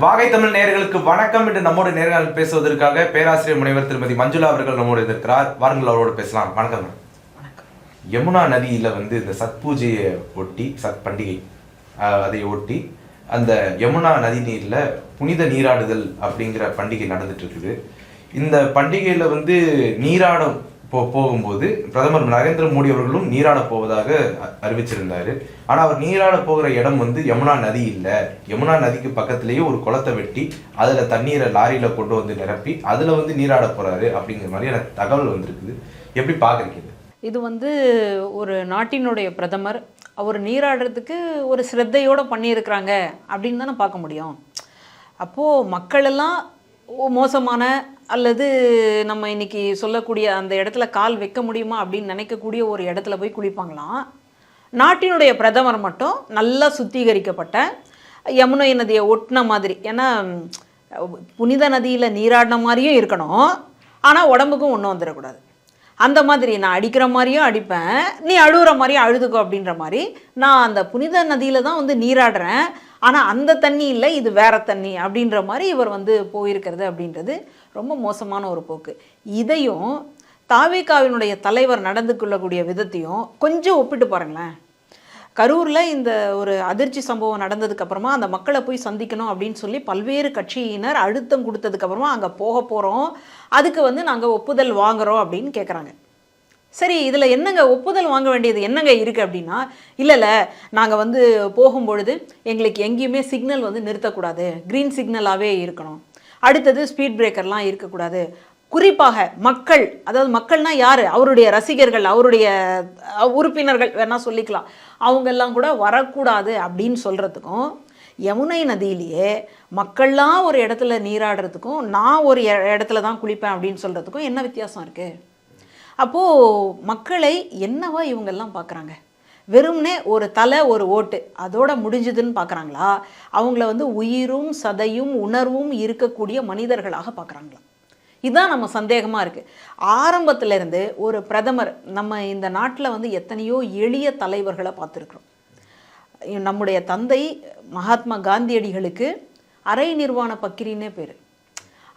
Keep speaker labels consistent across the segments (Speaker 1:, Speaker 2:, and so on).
Speaker 1: வாகை தமிழ் நேர்களுக்கு வணக்கம். என்று நம்மோட நேர்கள் பேசுவதற்காக பேராசிரியர் முனைவர் திருமதி மஞ்சுளா அவர்கள் நம்மோடு இருக்கிறார். வாருங்கள் அவரோடு பேசலாம். வணக்கம். யமுனா நதியில வந்து இந்த சத் பூஜையை ஒட்டி சத் பண்டிகை அதை ஒட்டி அந்த யமுனா நதி நீர்ல புனித நீராடுதல் அப்படிங்கிற பண்டிகை நடந்துட்டு இருக்குது. இந்த பண்டிகையில வந்து நீராடும் போ போகும்போது பிரதமர் நரேந்திர மோடி அவர்களும் நீராட போவதாக அறிவிச்சிருந்தார். ஆனால் அவர் நீராட போகிற இடம் வந்து யமுனா நதி இல்லை. யமுனா நதிக்கு பக்கத்துலேயே ஒரு குளத்தை வெட்டி அதில் தண்ணீரை லாரியில் கொண்டு வந்து நிரப்பி அதில் வந்து நீராட போகிறாரு அப்படிங்கிற மாதிரி எனக்கு தகவல் வந்திருக்குது. எப்படி பார்க்குறீங்க இது?
Speaker 2: வந்து ஒரு நாட்டினுடைய பிரதமர். அவர் நீராடுறதுக்கு ஒரு சிரத்தையோடு பண்ணியிருக்கிறாங்க அப்படின்னு தானே பார்க்க முடியும். அப்போது மக்களெல்லாம் மோசமான அல்லது நம்ம இன்னைக்கு சொல்லக்கூடிய அந்த இடத்துல கால் வைக்க முடியுமா அப்படின்னு நினைக்கக்கூடிய ஒரு இடத்துல போய் குளிப்பாங்களாம் நாட்டினுடைய பிரதமர் மட்டும் நல்லா சுத்திகரிக்கப்பட்ட யமுனை நதியை ஒட்டின மாதிரி. ஏன்னா புனித நதியில் நீராடின மாதிரியும் இருக்கணும். ஆனால் உடம்புக்கும் ஒன்றும் வந்துடக்கூடாது. அந்த மாதிரி நான் அடிக்கிற மாதிரியும் அடிப்பேன். நீ அழுகுற மாதிரியும் அழுதுக்கோ அப்படின்ற மாதிரி நான் அந்த புனித நதியில் தான் வந்து நீராடுறேன். ஆனால் அந்த தண்ணி இல்லை இது வேற தண்ணி அப்படின்ற மாதிரி இவர் வந்து போயிருக்கிறது அப்படின்றது ரொம்ப மோசமான ஒரு போக்கு. இதையும் தாவேக்காவினுடைய தலைவர் நடந்து கொள்ளக்கூடிய விதத்தையும் கொஞ்சம் ஒப்பிட்டு பாருங்களேன். கரூரில் இந்த ஒரு அதிர்ச்சி சம்பவம் நடந்ததுக்கு அப்புறமா அந்த மக்களை போய் சந்திக்கணும் அப்படின்னு சொல்லி பல்வேறு கட்சியினர் அழுத்தம் கொடுத்ததுக்கப்புறமா அங்கே போக போகிறோம் அதுக்கு வந்து நாங்கள் ஒப்புதல் வாங்குறோம் அப்படின்னு கேட்குறாங்க சரி இதில் என்னங்க ஒப்புதல் வாங்க வேண்டியது? என்னங்க இருக்குது அப்படின்னா இல்லை இல்லை நாங்கள் வந்து போகும்பொழுது எங்களுக்கு எங்கேயுமே சிக்னல் வந்து நிறுத்தக்கூடாது. க்ரீன் சிக்னலாகவே இருக்கணும். அடுத்தது ஸ்பீட் பிரேக்கர்லாம் இருக்கக்கூடாது. குறிப்பாக மக்கள் அதாவது மக்கள்னால் யார்? அவருடைய ரசிகர்கள் அவருடைய உறுப்பினர்கள் வேணா சொல்லிக்கலாம். அவங்கெல்லாம் கூட வரக்கூடாது அப்படின்னு சொல்கிறதுக்கும் யமுனை நதியிலேயே மக்கள்லாம் ஒரு இடத்துல நீராடுறதுக்கும் நான் ஒரு இடத்துல தான் குளிப்பேன் அப்படின்னு சொல்கிறதுக்கும் என்ன வித்தியாசம் இருக்குது அப்போது மக்களை என்னவா இவங்கெல்லாம் பார்க்குறாங்க? வெறும்னே ஒரு தலை ஒரு ஓட்டு அதோட முடிஞ்சுதுன்னு பார்க்குறாங்களா? அவங்கள வந்து உயிரும் சதையும் உணர்வும் இருக்கக்கூடிய மனிதர்களாக பார்க்குறாங்களா? இதுதான் நம்ம சந்தேகமாக இருக்குது ஆரம்பத்திலேருந்து ஒரு பிரதமர் நம்ம இந்த நாட்டில் வந்து எத்தனையோ எளிய தலைவர்களை பார்த்துருக்குறோம். நம்முடைய தந்தை மகாத்மா காந்தியடிகளுக்கு அரை நிர்வாண பக்கிரின்னே பேர்.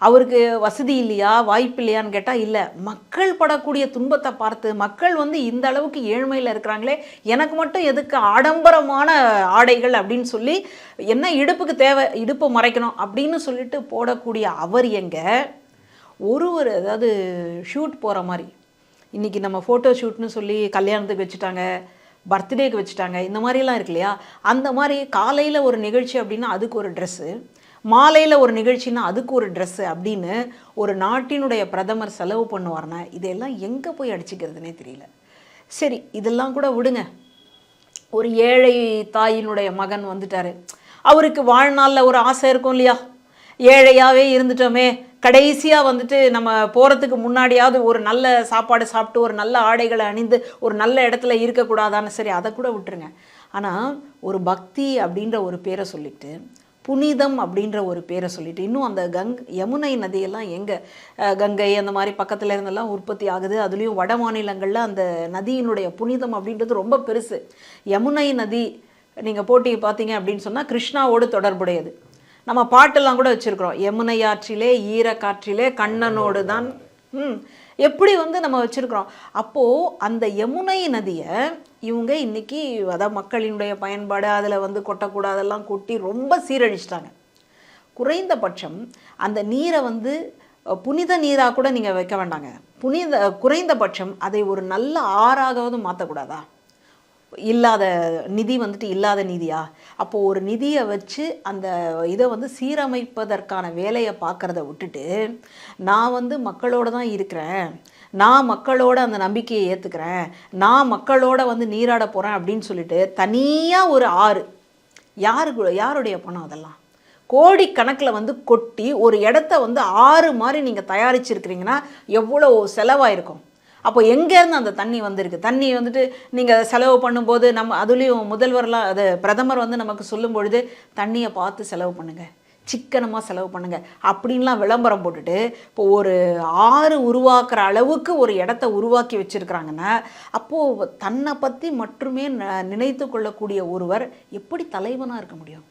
Speaker 2: அவருக்கு வசதி இல்லையா வாய்ப்பு இல்லையான்னு கேட்டால் இல்லை. மக்கள் படக்கூடிய துன்பத்தை பார்த்து மக்கள் வந்து இந்த அளவுக்கு ஏழ்மையில் இருக்கிறாங்களே எனக்கு மட்டும் எதுக்கு ஆடம்பரமான ஆடைகள் அப்படின்னு சொல்லி என்ன இடுப்புக்கு தேவை இடுப்பை மறைக்கணும் அப்படின்னு சொல்லிட்டு போடக்கூடிய அவர் எங்கே? ஒருவர் அதாவது ஷூட் போகிற மாதிரி. இன்றைக்கி நம்ம ஃபோட்டோ ஷூட்னு சொல்லி கல்யாணத்துக்கு வச்சுட்டாங்க பர்த்டேக்கு வச்சுட்டாங்க இந்த மாதிரிலாம் இருக்கு இல்லையா? அந்த மாதிரி காலையில் ஒரு நிகழ்ச்சி அப்படின்னா அதுக்கு ஒரு ட்ரெஸ்ஸு மாலையில் ஒரு நிகழ்ச்சின்னா அதுக்கு ஒரு ட்ரெஸ்ஸு அப்படின்னு ஒரு நாட்டினுடைய பிரதமர் செலவு பண்ணுவார்னா இதையெல்லாம் எங்கே போய் அடிச்சுக்கிறதுனே தெரியல. சரி இதெல்லாம் கூட விடுங்க. ஒரு ஏழை தாயினுடைய மகன் வந்துட்டார். அவருக்கு வாழ்நாளில் ஒரு ஆசை இருக்கும் இல்லையா? ஏழையாகவே இருந்துட்டோமே. கடைசியாக வந்துட்டு நம்ம போகிறதுக்கு முன்னாடியாவது ஒரு நல்ல சாப்பாடு சாப்பிட்டு ஒரு நல்ல ஆடைகளை அணிந்து ஒரு நல்ல இடத்துல இருக்கக்கூடாதான்னு சரி அதை கூட விட்டுருங்க. ஆனால் ஒரு பக்தி அப்படின்ற ஒரு பேரை சொல்லிட்டு புனிதம் அப்படின்ற ஒரு பேரை சொல்லிட்டு இன்னும் அந்த கங் யமுனை நதியெல்லாம் எங்கே? கங்கை அந்த மாதிரி பக்கத்தில் இருந்தெல்லாம் உற்பத்தி ஆகுது. அதுலேயும் வட மாநிலங்களில் அந்த நதியினுடைய புனிதம் அப்படின்றது ரொம்ப பெருசு. யமுனை நதி நீங்கள் போட்டி பார்த்தீங்க அப்படின்னு சொன்னால் கிருஷ்ணாவோடு தொடர்புடையது. நம்ம பாட்டெல்லாம் கூட வச்சுருக்குறோம். யமுனை ஆற்றிலே ஈரக்காற்றிலே கண்ணனோடு தான். ம். எப்படி வந்து நம்ம வச்சுருக்குறோம்? அப்போது அந்த யமுனை நதியை இவங்க இன்றைக்கி அதான் மக்களினுடைய பயன்பாடு அதில் வந்து கொட்டக்கூடாதெல்லாம் கொட்டி ரொம்ப சீரழிச்சிட்டாங்க. குறைந்தபட்சம் அந்த நீரை வந்து புனித நீராக கூட நீங்கள் வைக்க வேண்டாங்க. புனித குறைந்தபட்சம் அதை ஒரு நல்ல ஆறாகவது மாற்றக்கூடாதா இல்லாத நிதி வந்துட்டு இல்லாத நிதியா? அப்போது ஒரு நிதியை வச்சு அந்த இதை வந்து சீரமைப்பதற்கான வேலையை பார்க்குறத விட்டுட்டு நான் வந்து மக்களோட தான் இருக்கிறேன். நான் மக்களோட அந்த நம்பிக்கையை ஏற்றுக்கிறேன் நான் மக்களோட வந்து நீராட போகிறேன் அப்படின்னு சொல்லிட்டு தனியாக ஒரு ஆறு. யாருக்கு யாருடைய பணம் அதெல்லாம்? கோடிக்கணக்கில் வந்து கொட்டி ஒரு இடத்த வந்து ஆறு மாதிரி நீங்கள் தயாரிச்சிருக்கிறீங்கன்னா எவ்வளோ செலவாயிருக்கும்? அப்போ எங்கேருந்து அந்த தண்ணி வந்திருக்கு? தண்ணி வந்துட்டு நீங்கள் செலவு பண்ணும்போது நம்ம அதுலேயும் முதல்வர்லாம் அது பிரதமர் வந்து நமக்கு சொல்லும் பொழுது தண்ணியை பார்த்து செலவு பண்ணுங்கள் சிக்கனமாக செலவு பண்ணுங்கள் அப்படின்லாம் விளம்பரம் போட்டுட்டு இப்போ ஒரு ஆறு உருவாக்குற அளவுக்கு ஒரு இடத்த உருவாக்கி வச்சிருக்கிறாங்கன்னா அப்போது தன்னை பற்றி மட்டுமே ந- நினைத்து கொள்ளக்கூடிய ஒருவர் எப்படி தலைவனாக இருக்க முடியும்?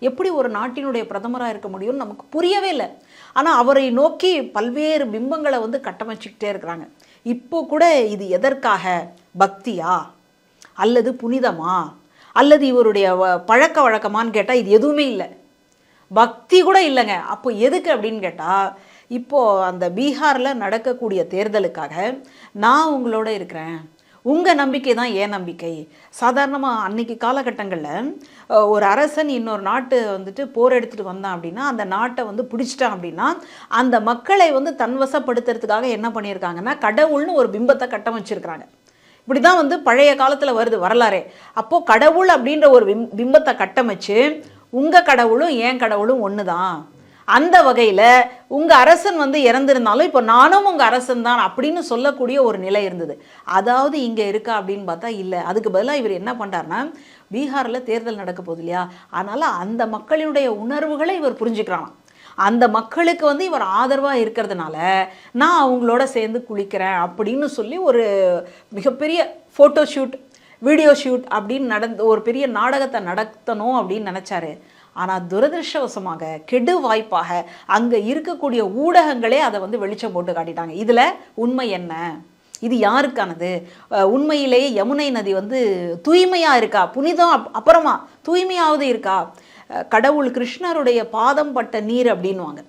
Speaker 2: எப்படி ஒரு நாட்டினுடைய பிரதமராக இருக்க முடியும்னு நமக்கு புரியவே இல்லை. ஆனால் அவரை நோக்கி பல்வேறு பிம்பங்களை வந்து கட்டமைச்சிக்கிட்டே இருக்கிறாங்க. இப்போ கூட இது எதற்காக? பக்தியா? அல்லது புனிதமா? அல்லது இவருடைய வ- பழக்க வழக்கமான்னு கேட்டால் இது எதுவுமே இல்லை. பக்தி கூட இல்லைங்க. அப்போ எதுக்கு அப்படின்னு கேட்டால் இப்போது அந்த பீகாரில் நடக்கக்கூடிய தேர்தலுக்காக நான் உங்களோட இருக்கிறேன். உங்கள் நம்பிக்கை தான் ஏன் நம்பிக்கை. சாதாரணமாக அன்னைக்கு காலகட்டங்களில் ஒரு அரசன் இன்னொரு நாட்டு வந்துட்டு போர் எடுத்துகிட்டு வந்தான் அப்படின்னா அந்த நாட்டை வந்து பிடிச்சிட்டான் அப்படின்னா அந்த மக்களை வந்து தன்வசப்படுத்துறதுக்காக என்ன பண்ணியிருக்காங்கன்னா கடவுள்னு ஒரு பிம்பத்தை கட்டமைச்சிருக்கிறாங்க. இப்படி தான் வந்து பழைய காலத்தில் வருது வரலாறே. அப்போது கடவுள் அப்படின்ற ஒரு பிம்பத்தை கட்டமைச்சு உங்கள் கடவுளும் என் கடவுளும் ஒன்று தான் அந்த வகையில் உங்கள் அரசன் வந்து இறந்திருந்தாலும் இப்போ நானும் உங்கள் அரசன் தான் அப்படின்னு சொல்லக்கூடிய ஒரு நிலை இருந்தது. அதாவது இங்கே இருக்கா அப்படின்னு பார்த்தா இல்லை. அதுக்கு பதிலாக இவர் என்ன பண்ணுறாருன்னா பீகாரில் தேர்தல் நடக்க போகுது இல்லையா? அதனால் அந்த மக்களினுடைய உணர்வுகளை இவர் புரிஞ்சுக்கிறான் அந்த மக்களுக்கு வந்து இவர் ஆதரவாக இருக்கிறதுனால நான் அவங்களோட சேர்ந்து குளிக்கிறேன் அப்படின்னு சொல்லி ஒரு மிகப்பெரிய ஃபோட்டோ ஷூட் வீடியோ ஷூட் அப்படின்னு நடந்து ஒரு பெரிய நாடகத்தை நடத்தணும் அப்படின்னு நினச்சாரு. ஆனால் துரதிருஷ்டவசமாக கெடு வாய்ப்பாக அங்கே இருக்கக்கூடிய ஊடகங்களே அதை வந்து வெளிச்சம் போட்டு காட்டிட்டாங்க. இதில் உண்மை என்ன? இது யாருக்கானது? உண்மையிலேயே யமுனை நதி வந்து தூய்மையாக இருக்கா? புனிதம் அப்- அப்புறமா தூய்மையாவது இருக்கா? கடவுள் கிருஷ்ணருடைய பாதம் பட்ட நீர் அப்படின்வாங்க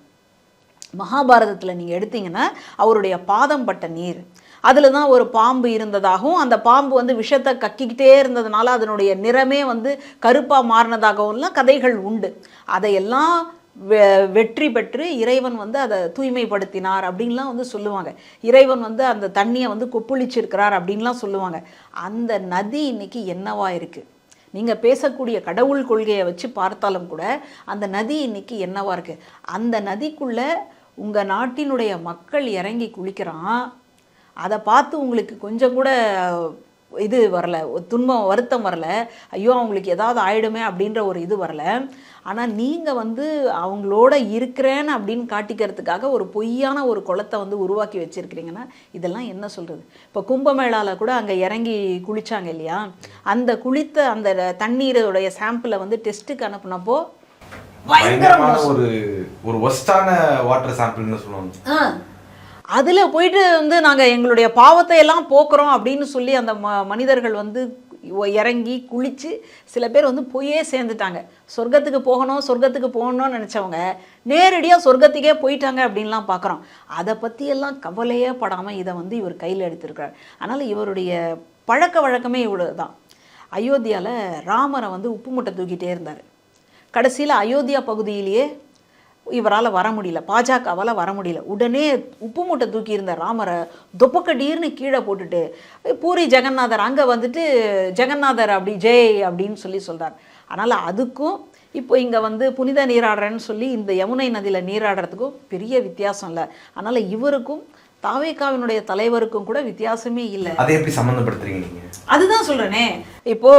Speaker 2: மகாபாரதத்தில் நீங்கள் எடுத்தீங்கன்னா அவருடைய பாதம் பட்ட நீர். அதில் தான் ஒரு பாம்பு இருந்ததாகவும் அந்த பாம்பு வந்து விஷத்தை கக்கிக்கிட்டே இருந்ததுனால அதனுடைய நிறமே வந்து கருப்பாக மாறினதாகவும்லாம் கதைகள் உண்டு. அதையெல்லாம் வெ- வெற்றி பெற்று இறைவன் வந்து அதை தூய்மைப்படுத்தினார் அப்படின்லாம் வந்து சொல்லுவாங்க. இறைவன் வந்து அந்த தண்ணியை வந்து கொப்புளிச்சிருக்கிறார் அப்படின்லாம் சொல்லுவாங்க. அந்த நதி இன்னைக்கு என்னவா இருக்குது நீங்கள் பேசக்கூடிய கடவுள் கொள்கையை வச்சு பார்த்தாலும் கூட அந்த நதி இன்னைக்கு என்னவா இருக்கு? அந்த நதிக்குள்ள உங்கள் நாட்டினுடைய மக்கள் இறங்கி குளிக்கிறான் அதை பார்த்து உங்களுக்கு கொஞ்சம் கூட இது வரல துன்பம் வருத்தம் வரல. ஐயோ அவங்களுக்கு ஏதாவது ஆயிடுமே அப்படின்ற ஒரு இது வரல. ஆனால் நீங்கள் வந்து அவங்களோட இருக்கிறேன்னு அப்படின்னு காட்டிக்கிறதுக்காக ஒரு பொய்யான ஒரு குளத்தை வந்து உருவாக்கி வச்சிருக்கிறீங்கன்னா இதெல்லாம் என்ன சொல்கிறது இப்போ கும்பமேளால கூட அங்கே இறங்கி குளிச்சாங்க இல்லையா? அந்த குளித்த அந்த தண்ணீருடைய சாம்பிளை வந்து டெஸ்ட்டுக்கு அனுப்புனப்போ பயங்கர
Speaker 1: பயங்கரமான ஒரு ஒரு ஒஸ்டான வாட்டர் சாம்பிள்னு சொல்லுவாங்க.
Speaker 2: அதில் போயிட்டு வந்து நாங்கள் எங்களுடைய பாவத்தை எல்லாம் போக்குறோம் அப்படின்னு சொல்லி அந்த ம மனிதர்கள் வந்து இறங்கி குளித்து சில பேர் வந்து போயே சேர்ந்துட்டாங்க. சொர்க்கத்துக்கு போகணும் சொர்க்கத்துக்கு போகணும்னு நினச்சவங்க நேரடியாக சொர்க்கத்துக்கே போயிட்டாங்க அப்படின்லாம் பார்க்குறோம் அதை பற்றியெல்லாம் கவலையே படாமல் இதை வந்து இவர் கையில் எடுத்திருக்கிறார். அதனால் இவருடைய பழக்க வழக்கமே இவ்வளோ தான் அயோத்தியாவில் ராமரை வந்து உப்பு மூட்டை தூக்கிட்டே இருந்தார். கடைசியில் அயோத்தியா பகுதியிலேயே இவரால் வர முடியல பாஜகவால் வர முடியல. உடனே உப்பு மூட்டை தூக்கி இருந்த ராமரை தொப்பக்கடீர்னு கீழே போட்டுட்டு பூரி ஜெகநாதர் அங்கே வந்துட்டு ஜெகநாதர் அப்படி ஜெய் அப்படின்னு சொல்லி சொல்றார். அதனால் அதுக்கும் இப்போ இங்கே வந்து புனித நீராடுறேன்னு சொல்லி இந்த யமுனை நதியில் நீராடுறதுக்கும் பெரிய வித்தியாசம் இல்லை. அதனால் இவருக்கும் தாவேக்காவினுடைய தலைவருக்கும் கூட வித்தியாசமே இல்லை.
Speaker 1: அதை எப்படி சம்மந்தப்படுத்துறீங்க
Speaker 2: அதுதான் சொல்கிறேனே இப்போ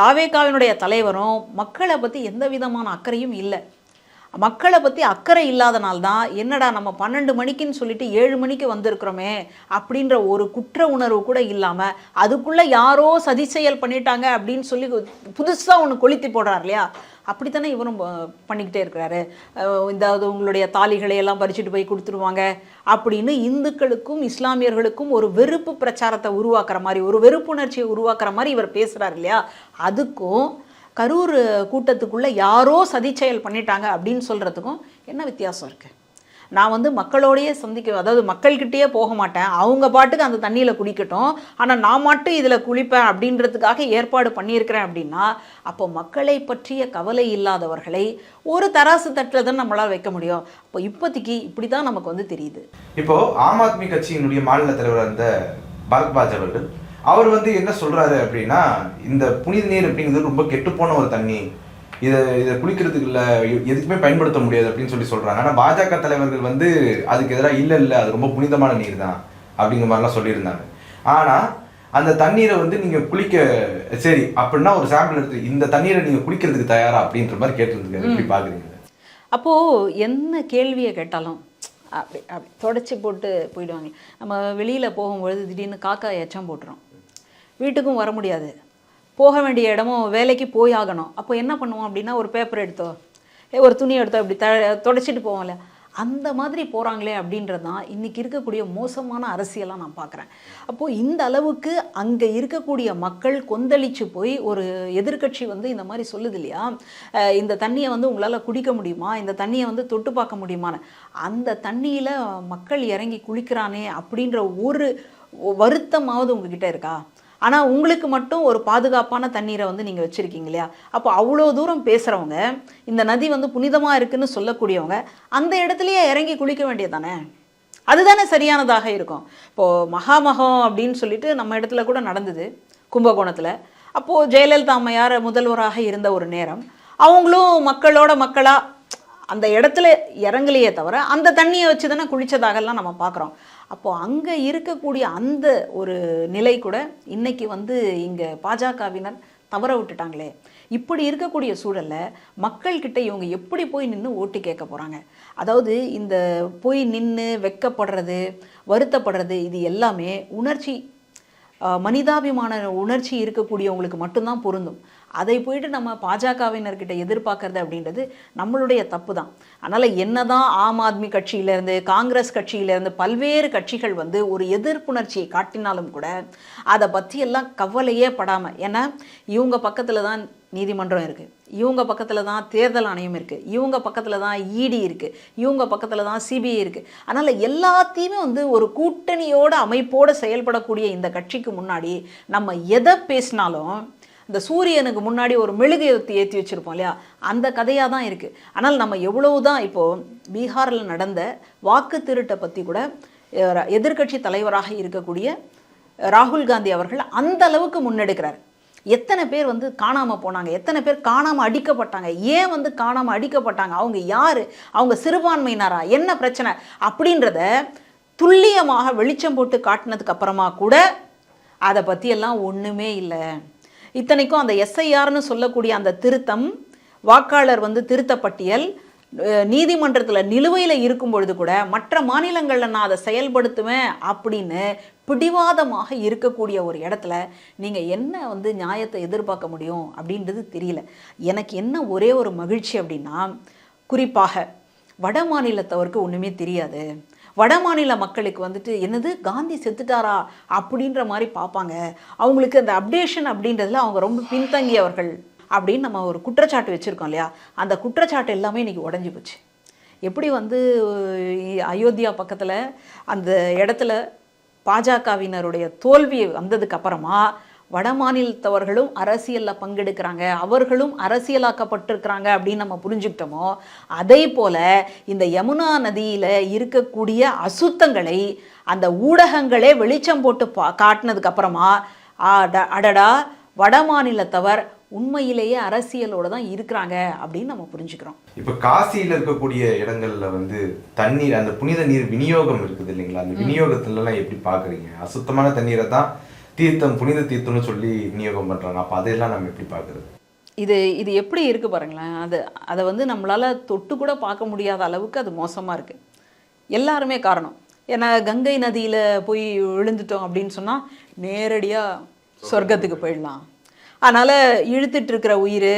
Speaker 2: தாவேக்காவினுடைய தலைவரும் மக்களை பற்றி எந்த விதமான அக்கறையும் இல்லை. மக்களை பற்றி அக்கறை இல்லாதனால்தான் என்னடா நம்ம பன்னெண்டு மணிக்குன்னு சொல்லிட்டு ஏழு மணிக்கு வந்திருக்கிறோமே அப்படின்ற ஒரு குற்ற உணர்வு கூட இல்லாமல் அதுக்குள்ளே யாரோ சதி செயல் பண்ணிட்டாங்க அப்படின்னு சொல்லி புதுசாக ஒன்று கொளுத்தி போடுறார் இல்லையா? அப்படித்தானே இவரும் ப- பண்ணிக்கிட்டே இருக்கிறாரு. அஹ் இந்த உங்களுடைய தாலிகளை எல்லாம் பறிச்சுட்டு போய் கொடுத்துருவாங்க அப்படின்னு இந்துக்களுக்கும் இஸ்லாமியர்களுக்கும் ஒரு வெறுப்பு பிரச்சாரத்தை உருவாக்குற மாதிரி ஒரு வெறுப்புணர்ச்சியை உருவாக்குற மாதிரி இவர் பேசுகிறார் இல்லையா? அதுக்கும் கரூர் கூட்டத்துக்குள்ளே யாரோ சதி செயல் பண்ணிட்டாங்க அப்படின்னு சொல்கிறதுக்கும் என்ன வித்தியாசம் இருக்குது நான் வந்து மக்களோடையே சந்திக்க அதாவது மக்கள்கிட்டயே போக மாட்டேன். அவங்க பாட்டுக்கு அந்த தண்ணியில் குடிக்கட்டும் ஆனால் நான் மட்டும் இதில் குளிப்பேன் அப்படின்றதுக்காக ஏற்பாடு பண்ணியிருக்கிறேன் அப்படின்னா அப்போ மக்களை பற்றிய கவலை இல்லாதவர்களை ஒரு தராசு தட்டில் தான் நம்மளால் வைக்க முடியும். அப்போ இப்போதைக்கு இப்படி தான் நமக்கு வந்து தெரியுது.
Speaker 1: இப்போது ஆம் ஆத்மி கட்சியினுடைய மாநில தலைவர் அந்த பரத்வாஜ் அவர்கள் அவர் வந்து என்ன சொல்றாரு அப்படின்னா இந்த புனித நீர் அப்படிங்கிறது ரொம்ப கெட்டுப்போன ஒரு தண்ணி. இதை இதை குளிக்கிறதுக்கு இல்ல எதுக்குமே பயன்படுத்த முடியாது அப்படின்னு சொல்லி சொல்றாங்க. ஆனா பாஜக தலைவர்கள் வந்து அதுக்கு எதிராக இல்ல இல்ல அது ரொம்ப புனிதமான நீர் தான் அப்படிங்கிற மாதிரிலாம் சொல்லியிருந்தாங்க. ஆனா அந்த தண்ணீரை வந்து நீங்க குளிக்க சரி அப்படின்னா ஒரு சாம்பிள் எடுத்து இந்த தண்ணீரை நீங்க குளிக்கிறதுக்கு தயாரா அப்படின்ற மாதிரி கேட்டிருந்துருக்காரு எப்படி பாக்குறீங்க?
Speaker 2: அப்போது என்ன கேள்வியை கேட்டாலும் அப்படி அப்படி தொடச்சி போட்டு போயிடுவாங்க. நம்ம வெளியில் போகும்பொழுது திடீர்னு காக்கா எச்சம் போட்டுரும். வீட்டுக்கும் வர முடியாது. போக வேண்டிய இடமும் வேலைக்கு போய் ஆகணும். அப்போ என்ன பண்ணுவோம் அப்படின்னா ஒரு பேப்பர் எடுத்தோ ஏ, ஒரு துணி எடுத்தோ இப்படி த தொடச்சிட்டு போவோம்ல. அந்த மாதிரி போகிறாங்களே அப்படின்றது தான் இன்றைக்கி இருக்கக்கூடிய மோசமான அரசியலாக நான் பார்க்குறேன் அப்போது இந்த அளவுக்கு அங்கே இருக்கக்கூடிய மக்கள் கொந்தளிச்சு போய் ஒரு எதிர்க்கட்சி வந்து இந்த மாதிரி சொல்லுது இல்லையா? இந்த தண்ணியை வந்து உங்களால் குடிக்க முடியுமா? இந்த தண்ணியை வந்து தொட்டு பார்க்க முடியுமான்னு. அந்த தண்ணியில் மக்கள் இறங்கி குளிக்கிறானே அப்படின்ற ஒரு வருத்தமாவது உங்ககிட்ட இருக்கா? ஆனால் உங்களுக்கு மட்டும் ஒரு பாதுகாப்பான தண்ணீரை வந்து நீங்கள் வச்சுருக்கீங்க இல்லையா? அப்போ அவ்வளோ தூரம் பேசுகிறவங்க இந்த நதி வந்து புனிதமாக இருக்குன்னு சொல்லக்கூடியவங்க அந்த இடத்துலையே இறங்கி குளிக்க வேண்டியதானே அதுதானே சரியானதாக இருக்கும். இப்போது மகாமகம் அப்படின்னு சொல்லிட்டு நம்ம இடத்துல கூட நடந்தது கும்பகோணத்தில். அப்போது ஜெயலலிதா அம்மையார் முதல்வராக இருந்த ஒரு நேரம் அவங்களும் மக்களோட மக்களாக அந்த இடத்துல இறங்கலையே தவிர அந்த தண்ணியை வச்சு தானே குளித்ததாகலாம் நம்ம பார்க்குறோம். அப்போது அங்கே இருக்கக்கூடிய அந்த ஒரு நிலை கூட இன்னைக்கு வந்து இங்கே பாஜகவினர் தவற விட்டுட்டாங்களே. இப்படி இருக்கக்கூடிய சூழலில் மக்கள்கிட்ட இவங்க எப்படி போய் நின்று ஓட்டு கேட்க போகிறாங்க அதாவது இந்த போய் நின்று வெக்கப்படுறது வருத்தப்படுறது இது எல்லாமே உணர்ச்சி மனிதாபிமான உணர்ச்சி இருக்கக்கூடியவங்களுக்கு மட்டும்தான் பொருந்தும். அதை போயிட்டு நம்ம பாஜகவினர்கிட்ட எதிர்பார்க்கறது அப்படின்றது நம்மளுடைய தப்பு தான் அதனால் என்னதான் ஆம் ஆத்மி கட்சியிலேருந்து காங்கிரஸ் கட்சியிலேருந்து பல்வேறு கட்சிகள் வந்து ஒரு எதிர்ப்புணர்ச்சியை காட்டினாலும் கூட அதை பற்றியெல்லாம் கவலையே படாமல் ஏன்னா இவங்க பக்கத்தில் தான் நீதிமன்றம் இருக்குது இவங்க பக்கத்தில் தான் தேர்தல் ஆணையம் இருக்குது இவங்க பக்கத்தில் தான் இடி இருக்குது இவங்க பக்கத்தில் தான் சிபிஐ இருக்குது அதனால் எல்லாத்தையுமே வந்து ஒரு கூட்டணியோட அமைப்போடு செயல்படக்கூடிய இந்த கட்சிக்கு முன்னாடி நம்ம எதை பேசினாலும் இந்த சூரியனுக்கு முன்னாடி ஒரு மெழுகை ஏற்றி ஏற்றி வச்சுருப்போம் இல்லையா? அந்த கதையாக தான் இருக்குது ஆனால் நம்ம எவ்வளவு தான் இப்போது பீகாரில் நடந்த வாக்கு திருட்டை பற்றி கூட எதிர்க்கட்சி தலைவராக இருக்கக்கூடிய ராகுல் காந்தி அவர்கள் அந்த அளவுக்கு முன்னெடுக்கிறார். எத்தனை பேர் வந்து காணாமல் போனாங்க? எத்தனை பேர் காணாமல் அடிக்கப்பட்டாங்க? ஏன் வந்து காணாமல் அடிக்கப்பட்டாங்க? அவங்க யார்? அவங்க சிறுபான்மையினரா? என்ன பிரச்சனை? அப்படின்றத துல்லியமாக வெளிச்சம் போட்டு காட்டினதுக்கு அப்புறமா கூட அதை பற்றியெல்லாம் ஒன்றுமே இல்லை. இத்தனைக்கும் அந்த எஸ்ஐஆர்னு சொல்லக்கூடிய அந்த திருத்தம் வாக்காளர் வந்து திருத்த பட்டியல் நீதிமன்றத்தில் நிலுவையில் இருக்கும் பொழுது கூட மற்ற மாநிலங்களில் நான் அதை செயல்படுத்துவேன் அப்படின்னு பிடிவாதமாக இருக்கக்கூடிய ஒரு இடத்துல நீங்கள் என்ன வந்து நியாயத்தை எதிர்பார்க்க முடியும் அப்படின்றது தெரியல. எனக்கு என்ன ஒரே ஒரு மகிழ்ச்சி அப்படின்னா குறிப்பாக வட மாநிலத்தவருக்கு ஒன்றுமே தெரியாது. வட மாநில மக்களுக்கு வந்துட்டு என்னது? காந்தி செத்துட்டாரா? அப்படின்ற மாதிரி பார்ப்பாங்க. அவங்களுக்கு அந்த அப்டேஷன் அப்படின்றதுல அவங்க ரொம்ப பின்தங்கியவர்கள் அப்படின்னு நம்ம ஒரு குற்றச்சாட்டு வச்சுருக்கோம் இல்லையா? அந்த குற்றச்சாட்டு எல்லாமே இன்றைக்கி உடஞ்சி போச்சு. எப்படி வந்து அயோத்தியா பக்கத்தில் அந்த இடத்துல பாஜகவினருடைய தோல்வி வந்ததுக்கு அப்புறமா வட மாநிலத்தவர்களும் அரசியலில் பங்கெடுக்கிறாங்க அவர்களும் அரசியலாக்கப்பட்டிருக்கிறாங்க அப்படின்னு நம்ம புரிஞ்சுக்கிட்டோமோ அதே போல் இந்த யமுனா நதியில் இருக்கக்கூடிய அசுத்தங்களை அந்த ஊடகங்களே வெளிச்சம் போட்டு பா காட்டினதுக்கு அப்புறமா அட- அடடா வட மாநிலத்தவர் உண்மையிலேயே அரசியலோட தான் இருக்கிறாங்க அப்படின்னு நம்ம புரிஞ்சுக்கிறோம்.
Speaker 1: இப்ப காசியில இருக்கக்கூடிய இடங்கள்ல வந்து தண்ணீர் அந்த புனித நீர் விநியோகம் இருக்குது இல்லைங்களா? அந்த விநியோகத்துல எல்லாம் எப்படி பாக்குறீங்க? அசுத்தமான தண்ணீரை தான் தீர்த்தம் புனித தீர்த்தம்னு சொல்லி விநியோகம் பண்றாங்க. அப்ப அதையெல்லாம் நம்ம எப்படி பாக்குறது
Speaker 2: இது இது எப்படி இருக்குது பாருங்களேன். அது அதை வந்து நம்மளால் தொட்டு கூட பார்க்க முடியாத அளவுக்கு அது மோசமாக இருக்குது எல்லாருமே காரணம். ஏன்னா கங்கை நதியில் போய் விழுந்துட்டோம் அப்படின்னு சொன்னால் நேரடியாக சொர்க்கத்துக்கு போயிடலாம். அதனால் இழுத்துட்டு இருக்கிற உயிர்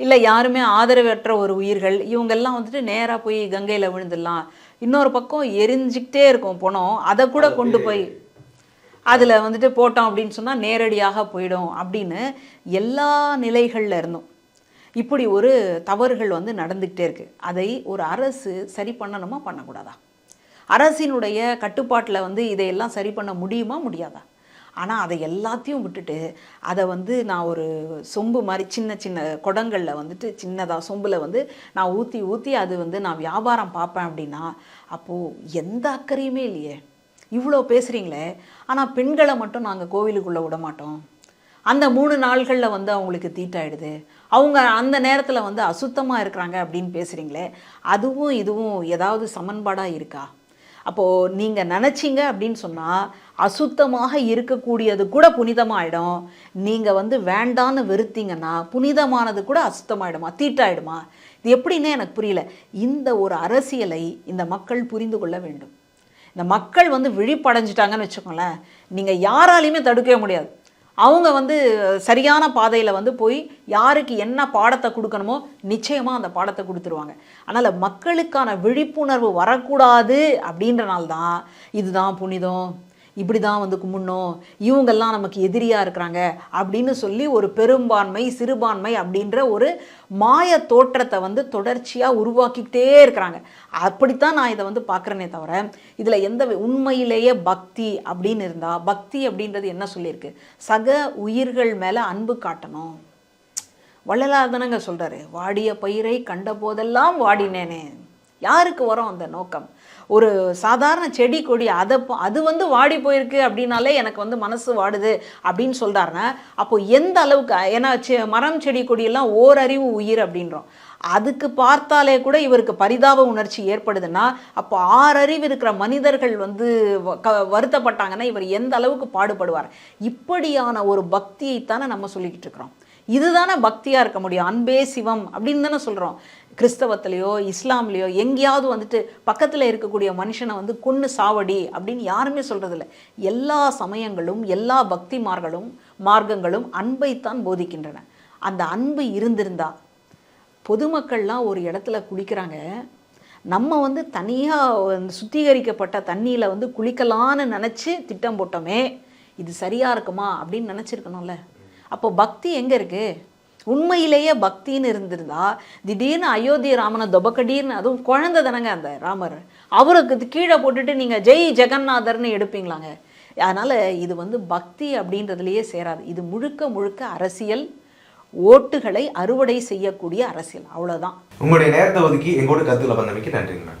Speaker 2: இல்லை யாருமே ஆதரவற்ற ஒரு உயிர்கள் இவங்கெல்லாம் வந்துட்டு நேராக போய் கங்கையில் விழுந்துடலாம். இன்னொரு பக்கம் எரிஞ்சிக்கிட்டே இருக்கும் பணம். அதை கூட கொண்டு போய் அதில் வந்துட்டு போட்டோம் அப்படின்னு சொன்னால் நேரடியாக போயிடும் அப்படின்னு எல்லா நிலைகளில் இருந்தும் இப்படி ஒரு தவறுகள் வந்து நடந்துக்கிட்டே இருக்குது அதை ஒரு அரசு சரி பண்ணணுமா பண்ணக்கூடாதா? அரசினுடைய கட்டுப்பாட்டில் வந்து இதையெல்லாம் சரி பண்ண முடியுமா முடியாதா? ஆனால் அதை எல்லாத்தையும் விட்டுட்டு அதை வந்து நான் ஒரு சொம்பு மாதிரி சின்ன சின்ன குடங்களில் வந்துட்டு சின்னதாக சொம்பில் வந்து நான் ஊற்றி ஊற்றி அது வந்து நான் வியாபாரம் பார்ப்பேன் அப்படின்னா அப்போது எந்த அக்கறையுமே இல்லையே. இவ்வளோ பேசுகிறீங்களே ஆனால் பெண்களை மட்டும் நாங்கள் கோவிலுக்குள்ளே விட மாட்டோம். அந்த மூணு நாள்களில் வந்து அவங்களுக்கு தீட்டாயிடுது. அவங்க அந்த நேரத்தில் வந்து அசுத்தமாக இருக்கிறாங்க அப்படின்னு பேசுகிறீங்களே அதுவும் இதுவும் ஏதாவது சமன்பாடாக இருக்கா? அப்போது நீங்கள் நினச்சிங்க அப்படின்னு சொன்னால் அசுத்தமாக இருக்கக்கூடியது கூட புனிதமாயிடும். நீங்கள் வந்து வேண்டான்னு வெறுத்தீங்கன்னா புனிதமானது கூட அசுத்தமாயிடுமா தீட்டாயிடுமா? இது எப்படின்னே எனக்கு புரியல. இந்த ஒரு அரசியலை இந்த மக்கள் புரிந்து கொள்ள வேண்டும். இந்த மக்கள் வந்து விழிப்படைஞ்சிட்டாங்கன்னு வச்சுக்கோங்களேன் நீங்கள் யாராலையுமே தடுக்கவே முடியாது. அவங்க வந்து சரியான பாதையில் வந்து போய் யாருக்கு என்ன பாடத்தை கொடுக்கணுமோ நிச்சயமாக அந்த பாடத்தை கொடுத்துருவாங்க. அதனால் மக்களுக்கான விழிப்புணர்வு வரக்கூடாது அப்படின்றனால தான் இதுதான் புனிதம். இப்படி தான் வந்து கும்பிடணும். இவங்கெல்லாம் நமக்கு எதிரியாக இருக்கிறாங்க அப்படின்னு சொல்லி ஒரு பெரும்பான்மை சிறுபான்மை அப்படின்ற ஒரு மாய தோற்றத்தை வந்து தொடர்ச்சியாக உருவாக்கிக்கிட்டே இருக்கிறாங்க. அப்படித்தான் நான் இதை வந்து பார்க்குறேனே தவிர இதில் எந்த உண்மையிலேயே பக்தி அப்படின்னு இருந்தால் பக்தி அப்படின்றது என்ன சொல்லியிருக்கு? சக உயிர்கள் மேலே அன்பு காட்டணும். வள்ளலார் தானங்க சொல்கிறாரு வாடிய பயிரை கண்ட போதெல்லாம் வாடினேனே. யாருக்கு வரும் அந்த நோக்கம்? ஒரு சாதாரண செடி கொடி அதை அது வந்து வாடி போயிருக்கு அப்படின்னாலே எனக்கு வந்து மனசு வாடுது அப்படின்னு சொல்கிறாருன்னா அப்போ எந்த அளவுக்கு ஏன்னா செ- மரம் செடி கொடியெல்லாம் ஓரறிவு உயிர் அப்படின்றோம். அதுக்கு பார்த்தாலே கூட இவருக்கு பரிதாப உணர்ச்சி ஏற்படுதுன்னா அப்போ ஆறறிவு இருக்கிற மனிதர்கள் வந்து வ- க வருத்தப்பட்டாங்கன்னா இவர் எந்த அளவுக்கு பாடுபடுவார்? இப்படியான ஒரு பக்தியைத்தானே நம்ம சொல்லிக்கிட்டு இருக்கிறோம். இதுதானே பக்தியாக இருக்க முடியும். அன்பே சிவம் அப்படின்னு தானே சொல்கிறோம் கிறிஸ்தவத்திலையோ இஸ்லாம்லேயோ எங்கேயாவது வந்துட்டு பக்கத்தில் இருக்கக்கூடிய மனுஷனை வந்து கொன்று சாவடி அப்படின்னு யாருமே சொல்கிறதில்ல எல்லா சமயங்களும் எல்லா பக்திமார்களும் மார்க்கங்களும் அன்பைத்தான் போதிக்கின்றன. அந்த அன்பு இருந்திருந்தா பொதுமக்கள்லாம் ஒரு இடத்துல குளிக்கிறாங்க. நம்ம வந்து தனியாக சுத்திகரிக்கப்பட்ட தண்ணியில் வந்து குளிக்கலான்னு நினச்சி திட்டம் போட்டோமே இது சரியாக இருக்குமா அப்படின்னு நினச்சிருக்கணும்ல. அப்போ பக்தி எங்கே இருக்குது உண்மையிலேயே பக்தின்னு இருந்திருந்தா திடீர்னு அயோத்தி ராமனை தொபக்கடீர்னு அதுவும் குழந்தை தானங்க அந்த ராமர். அவருக்கு இது கீழே போட்டுட்டு நீங்கள் ஜெய் ஜெகநாதர்னு எடுப்பீங்களாங்க. அதனால் இது வந்து பக்தி அப்படின்றதுலையே சேராது. இது முழுக்க முழுக்க அரசியல். ஓட்டுகளை அறுவடை செய்யக்கூடிய அரசியல். அவ்வளோதான்
Speaker 1: உங்களுடைய நேரத்தை ஒதுக்கி எங்களோட கருத்துல வந்தமைக்கு நன்றிங்க